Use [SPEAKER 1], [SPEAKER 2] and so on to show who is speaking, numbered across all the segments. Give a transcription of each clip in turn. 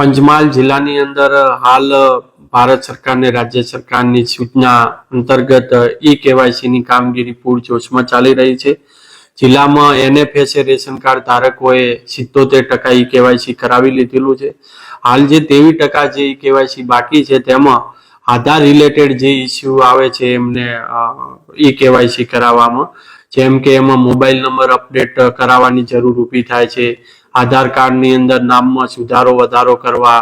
[SPEAKER 1] પંચમહાલ જિલ્લાની અંદર હાલ ભારત સરકારને રાજ્ય સરકારની સૂચના અંતર્ગત ઈ કેવાયસીની કામગીરી પૂરજોશમાં ચાલી રહી છે. જિલ્લામાં એનએફએસએ રેશન કાર્ડ ધારકોએ સિત્તોતેર ટકા ઈ કેવાયસી કરાવી લીધેલું છે. હાલ જે તેવી ટકા જે ઈ કેવાયસી બાકી છે તેમાં આધાર રિલેટેડ જે ઇસ્યુ આવે છે એમને ઈ કેવાયસી કરાવવામાં જેમ કે એમાં મોબાઈલ નંબર અપડેટ કરાવવાની જરૂર ઊભી થાય છે. આધાર કાર્ડની અંદર નામમાં સુધારો, વધારો કરવા,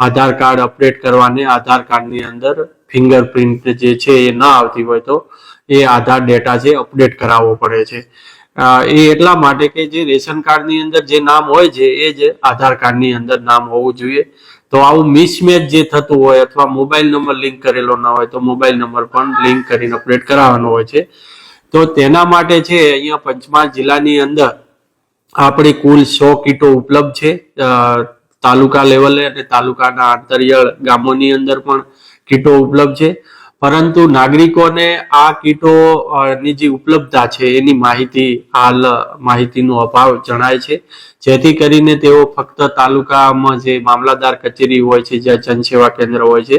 [SPEAKER 1] આધાર કાર્ડ અપડેટ કરવાને આધાર કાર્ડની અંદર ફિંગરપ્રિન્ટ જે છે એ ના આવતી હોય તો એ આધાર ડેટા છે અપડેટ કરાવવો પડે છે. એ એટલા માટે કે જે રેશન કાર્ડની અંદર જે નામ હોય છે એ જ આધાર કાર્ડની અંદર નામ હોવું જોઈએ. તો આવું મિસમેચ જે થતું હોય અથવા મોબાઈલ નંબર લિંક કરેલો ના હોય તો મોબાઈલ નંબર પણ લિંક કરીને અપડેટ કરાવવાનો હોય છે. તો તેના માટે છે અહીંયા પંચમહાલ જિલ્લાની અંદર આપણી કુલ સો કીટો ઉપલબ્ધ છે. તાલુકા લેવલે અને તાલુકાના આંતરિયળ ગામોની અંદર પણ કીટો ઉપલબ્ધ છે. પરંતુ નાગરિકોને આ કીટો ની જે ઉપલબ્ધતા છે એની માહિતી હાલ માહિતીનો અભાવ જણાય છે. જેથી કરીને તેઓ ફક્ત તાલુકામાં જે મામલાદાર કચેરી હોય છે, જ્યાં જનસેવા કેન્દ્ર હોય છે,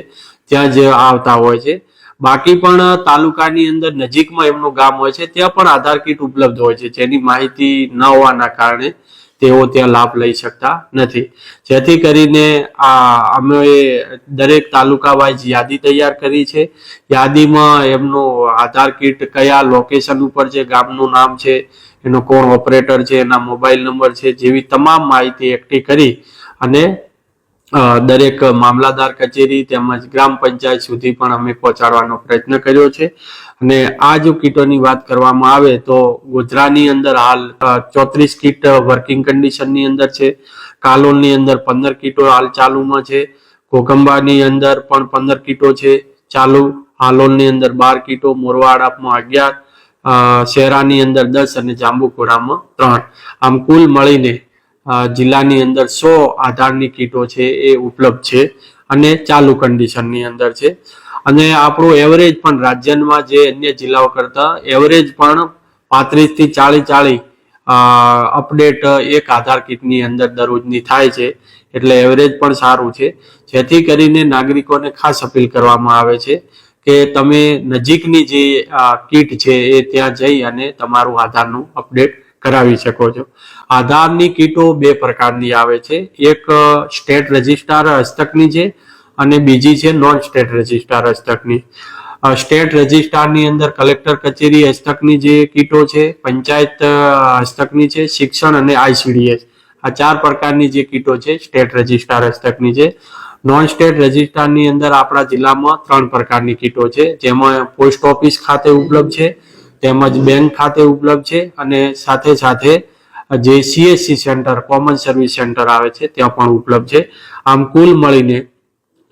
[SPEAKER 1] ત્યાં જ આવતા હોય છે. બાકી પણ તાલુકાની અંદર નજીકમાં એમનું ગામ હોય છે, ત્યાં પણ આધાર કીટ ઉપલબ્ધ હોય છે, જેની માહિતી ન હોવાના કારણે તેઓ ત્યાં લાભ લઈ શકતા નથી. જેથી કરીને, આ, અમે દરેક તાલુકા વાઇઝ યાદી તૈયાર કરી છે. યાદીમાં એમનું આધાર કીટ કયા લોકેશન ઉપર છે, ગામનું નામ છે, એનો કોણ ઓપરેટર છે, એના મોબાઈલ નંબર છે, જેવી તમામ માહિતી એકઠી કરી અને દરેક મામલાદાર કચેરી તેમજ ગ્રામ પંચાયત સુધી પણ અમે પહોંચાડવાનો પ્રયત્ન કર્યો છે. અને આ જો કીટોની વાત કરવામાં આવે તો ગોધરાની અંદર હાલ ચોત્રીસ કીટ વર્કિંગ કન્ડિશનની અંદર છે. કાલોલની અંદર પંદર કીટો હાલ ચાલુમાં છે. કોકંબાની અંદર પણ પંદર કીટો છે ચાલુ. હાલોલની અંદર બાર કીટો, મોરવાડામાં અગિયાર શહેરાની અંદર દસ અને જાંબુપુરામાં ત્રણ. આમ કુલ મળીને જિલ્લાની અંદર સો આધારની કીટો છે એ ઉપલબ્ધ છે અને ચાલુ કન્ડિશનની અંદર છે. અને આપણું એવરેજ પણ રાજ્યમાં જે અન્ય જિલ્લાઓ કરતા એવરેજ પણ પાંત્રીસથી ચાલીસ ચાલીસ અપડેટ એક આધાર કીટની અંદર દરરોજની થાય છે. એટલે એવરેજ પણ સારું છે. જેથી કરીને નાગરિકોને ખાસ અપીલ કરવામાં આવે છે કે તમે નજીકની જે કીટ છે એ ત્યાં જઈ અને તમારું આધારનું અપડેટ કરાવી શકો છો. આધારની કીટો બે પ્રકારની આવે છે. એક સ્ટેટ રજિસ્ટ્રાર હસ્તકની છે અને બીજી છે નોન સ્ટેટ રજિસ્ટ્રાર હસ્તકની. સ્ટેટ રજિસ્ટ્રારની અંદર કલેક્ટર કચેરી હસ્તકની જે કીટો છે, પંચાયત હસ્તકની છે, શિક્ષણ અને આઈસીડીએસ આ ચાર પ્રકારની જે કીટો છે, સ્ટેટ રજિસ્ટ્રાર હસ્તકની છે. નોન સ્ટેટ રજિસ્ટ્રારની અંદર આપણા જિલ્લામાં ત્રણ પ્રકારની કીટો છે, જેમાં પોસ્ટ ઓફિસ ખાતે ઉપલબ્ધ છે તેમજ બેંક ખાતે ઉપલબ્ધ છે અને સાથે સાથે જે CSC centre, common service centre આવે છે, ત્યાં પણ ઉપલબ્ધ છે. આમ કુલ મળીને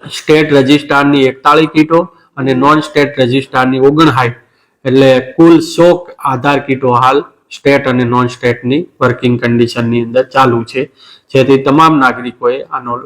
[SPEAKER 1] સ્ટેટ રજિસ્ટ્રારની એકતાળીસ કીટો અને નોન સ્ટેટ રજિસ્ટ્રારની ઓગણસાઠ, એટલે કુલ સો આધાર કીટો હાલ સ્ટેટ અને નોન સ્ટેટની વર્કિંગ કન્ડિશનની અંદર ચાલુ છે. જેથી તમામ નાગરિકોએ આનો